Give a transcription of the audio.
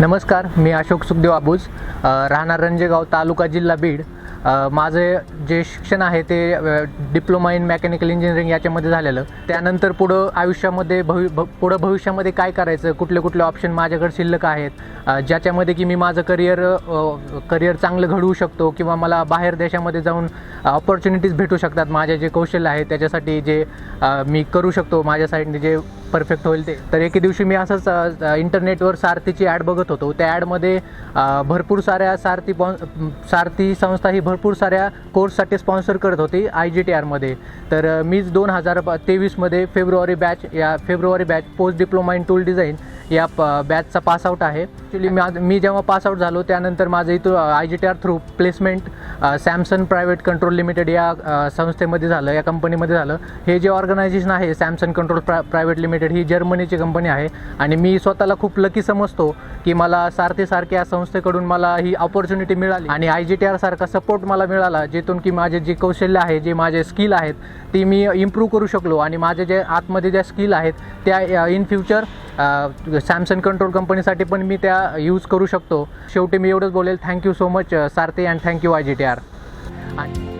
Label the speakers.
Speaker 1: नमस्कार मी अशोक सुखदेव आबूज राहणार रंजेगाव तालुका जिल्हा बीड. माझे जे शिक्षण आहे ते डिप्लोमा इन मेकॅनिकल इंजिनिअरिंग याच्यामध्ये झालेलं. त्यानंतर पुढं आयुष्यामध्ये भवि भ पुढं भविष्यामध्ये काय करायचं कुठले कुठले ऑप्शन माझ्याकडे शिल्लक आहेत ज्याच्यामध्ये की मी माझं करिअर करिअर चांगलं घडवू शकतो किंवा मला बाहेर देशामध्ये जाऊन ऑपॉर्च्युनिटीज भेटू शकतात. माझे जे कौशल्य आहे त्याच्यासाठी जे मी करू शकतो माझ्या साईडने जे परफेक्ट होईल ते. तर एके दिवशी मी असंच इंटरनेटवर सारथीची ॲड बघत होतो. त्या ॲडमध्ये भरपूर साऱ्या सारथी पॉ सारथी संस्था ही भरपूर साऱ्या कोर्ससाठी स्पॉन्सर करत होती आय जी टी आरमध्ये. तर मीच दोन हजार तेवीसमध्ये फेब्रुवारी बॅच या February batch post diploma in tool design या प बॅचचा पासआउट आहे. ॲक्च्युली मी मी जेव्हा पासआउट झालो त्यानंतर माझं इथं I G T R through placement Samsung private control limited या संस्थेमध्ये झालं या कंपनीमध्ये झालं. हे जे ऑर्गनायझेशन आहे सॅमसंग कंट्रोल प्रा प्रायव्हेट लिमिटेड ही जर्मनीची कंपनी आहे. आणि मी स्वतःला खूप लकी समजतो की मला सारथीसारख्या संस्थेकडून मला ही ऑपॉर्च्युनिटी मिळाली. आणि आय जी टी आर सारखा सपोर्ट मला मिळाला जेथून की माझे जे कौशल्य आहे जे माझे स्किल आहेत ती मी इम्प्रूव्ह करू शकलो. आणि माझे जे आतमध्ये ज्या स्किल आहेत त्या इन फ्युचर सॅमसंग कंट्रोल कंपनीसाठी पण मी त्या यूज करू शकतो. शेवटी मी एवढंच बोलेल. Thank you so much Sarathi and thank you I G T R आणि